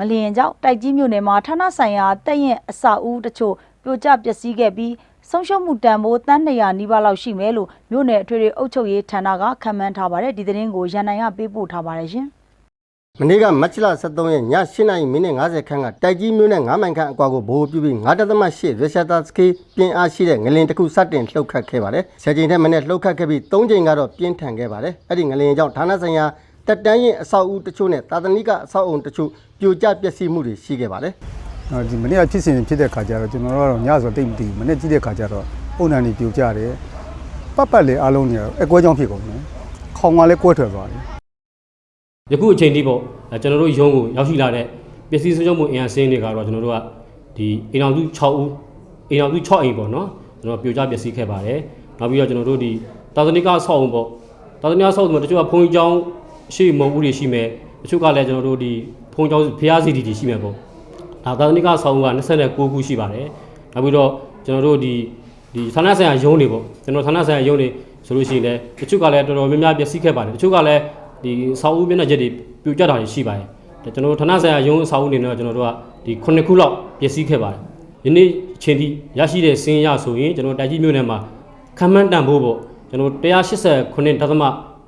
ငလျင်ကြောင့်တိုက်ကြီးမြို့နယ်မှာဌာနဆိုင်ရာတက်ရင်အဆောက်အဦတချို့ပြိုကျပျက်စီးခဲ့ပြီးဆုံးရှုံးမှုတန်ဖိုးတန်း200နီးပါးလောက်ရှိမယ်လို့မြို့နယ်အထွေထွေအုပ်ချုပ်ရေးဌာနကခန့်မှန်းထားပါတယ်ဒီသတင်းကိုရန်နိုင်ကပေးပို့ထားပါတယ်ရှင်မနေ့ကမတ်လ23ရက်ည8:50မိနစ်50ခန်းကတိုက်ကြီးမြို့နဲ့9မိုင်ခန့်အကွာကိုဘိုးပြုပြီး9.8ရရှတာစကီပြင်အားရှိတဲ့ငလင်တစ်ခုစတင်လှုပ်ခတ်ခဲ့ပါတယ်။ဆယ်ချိန်ထက်မနည်းလှုပ်ခတ်ခဲ့ပြီး3ချိန်ကတော့ပြင်းထန်ခဲ့ပါတယ်။အဲ့ဒီငလင်ကြောင့်ဌာနဆိုင်ရာ တက်တန်းရင်အဆောက်အဦတချို့နဲ့တာသနိကအဆောက်အုံတချို့ပြိုကျပျက်စီးမှုတွေရှိခဲ့ပါတယ်နော်ဒီမနေ့ကဖြစ်စဉ်ဖြစ်တဲ့ခါကျတော့ကျွန်တော်တို့ကတော့ညဆိုတိတ်မတည်ဘူးမနေ့ကြည့်တဲ့ခါကျတော့ပုံနံနေပြိုကျတယ်ပတ်ပတ်လေအားလုံးတွေကတော့အကွဲကြောင်းဖြစ်ကုန်တယ်ခေါင်ကလည်းကွဲထွက်သွားတယ်ယခုအချိန်ထိပေါ့အဲကျွန်တော်တို့ရုံးကိုရောက်ရှိလာတဲ့ပစ္စည်းဆုံးရှုံးမှုအင်အားစင်းတွေကတော့ကျွန်တော်တို့ကဒီအိမ်အောင်စု6ဦးအိမ်အောင်စု6အိမ်ပေါ့နော်ကျွန်တော်ပြိုကျပျက်စီးခဲ့ပါတယ်နောက်ပြီးတော့ကျွန်တော်တို့ဒီတာသနိကဆောက်အောင်ပေါ့တာသနိကဆောက်အောင်တချို့ကဘုံကြီးကျောင်း ရှိမဟုတ်ဘူးတွေရှိမယ်တချို့ကလည်းကျွန်တော်တို့ဒီဘုံကျောင်းဖျားစီတီတွေရှိမယ်ပေါ့ဒါတာသနိကဆောက်အောင်က29ခုရှိပါတယ်နောက်ပြီးတော့ကျွန်တော်တို့ဒီဒီဌာနဆိုင်ရာရုံးတွေပေါ့ကျွန်တော်ဌာနဆိုင်ရာရုံးတွေဆိုလို့ရှိရင်လည်းတချို့ကလည်းတော်တော်များများပျက်စီးခဲ့ပါတယ်တချို့ကလည်းဒီစာအုပ်မျက်နှာချက်တွေပြိုကျတာတွေရှိပါတယ်ဒါကျွန်တော်တို့ဌာနဆိုင်ရာရုံးစာအုပ်အနေနဲ့ကျွန်တော်တို့ကဒီ9ခုလောက်ပျက်စီးခဲ့ပါတယ်ယနေ့အချိန်ထိရရှိတဲ့စင်းရဆိုရင်ကျွန်တော်တိုက်ကြီးမြို့နယ်မှာခံမှန်းတန်ဖို့ပေါ့ကျွန်တော်189ဒသမ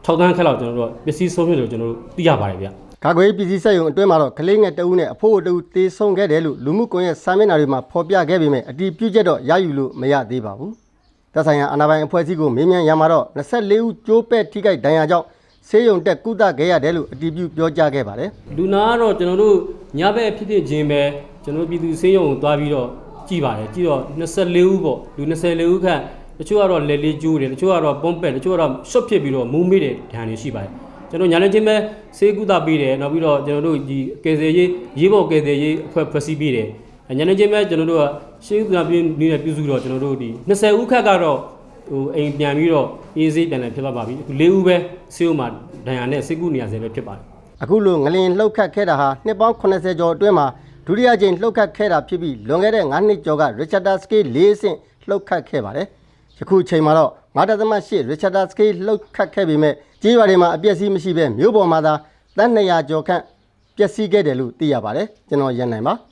6တန်းခက်လောက်ကျွန်တော်တို့ပျက်စီးဆုံးဖြတ်လို့ကျွန်တော်တို့သိရပါတယ်ဗျ။ကာကွယ်ရေးပစ္စည်းစက်ရုံအတွင်းမှာတော့ကလေးငယ်တဦးနဲ့အဖိုးအတူတေဆုံးခဲ့တယ်လို့လူမှုကွန်ရက်စာမျက်နှာတွေမှာဖော်ပြခဲ့ပေမဲ့အတီးပြုချက်တော့ရယူလို့မရသေးပါဘူး။သက်ဆိုင်ရာအာဏာပိုင်အဖွဲ့အစည်းကိုမေးမြန်းရမှာတော့24ဦးကြိုးပဲ့ထိခိုက်ဒဏ်ရာကြောင့်ဆေးရုံတက်ကုသခဲ့ရတယ်လို့အတီးပြုပြောကြားခဲ့ပါတယ်။လူနာကတော့ကျွန်တော်တို့ညဘက်ဖြစ်ဖြစ်ချင်းပဲကျွန်တော်တို့ပြည်သူစေးရုံကိုတွားပြီးတော့ကြည်ပါတယ်ကြည်တော့24ဦးပေါ့လူ24ဦးခန့်တ ချို့ကတော့လက်လေးကျိုးတယ်တချို့ကတော့ပုံပက်တချို့ကတော့ရှော့ဖြစ်ပြီးတော့မူးမေးတဲ့ဒဏ်တွေရှိပါတယ်ကျွန်တော်ညာနေချင်းပဲစေးကုသပေးတယ်နောက်ပြီးတော့ကျွန်တော်တို့ဒီကယ်ဆယ်ရေးရေးပေါ်ကယ်ဆယ်ရေးအဖွဲ့ဖွဲ့စည်းပေးတယ်ညာနေချင်းပဲကျွန်တော်တို့ကရှေးကုသပေးနေတဲ့ပြုစုတော့ကျွန်တော်တို့ဒီ20ဦးခန့်ကတော့ဟိုအိမ်ပြန်ပြီးတော့အေးစေးပြန်လည်းဖြစ်သွားပါပြီအခု၄ဦးပဲစေးဦးမှာဒဏ်ရာနဲ့စေးကုနေရဆဲပဲဖြစ်ပါတယ်အခုလိုငလင်လှုပ်ခတ်ခဲ့တာဟာနှစ်ပေါင်း80ကျော်အတွင်းမှာဒုတိယကြိမ်လှုပ်ခတ်ခဲ့တာဖြစ်ပြီးလွန်ခဲ့တဲ့9နှစ်ကျော်က Richard Scale ၄အဆင့်လှုပ်ခတ်ခဲ့ပါတယ်။ ယခုချိန်မှာတော့9.8 Richard Scale လှုပ်ခတ်ခဲ့ပေမဲ့ကြေးရွာတွေမှာအပျက်စီးမရှိဘဲမြို့ပေါ်မှာသာတန်း200ကျော်ခန့်ပျက်စီးခဲ့တယ်လို့သိရပါတယ်။ကျွန်တော်ရန်နိုင်ပါ။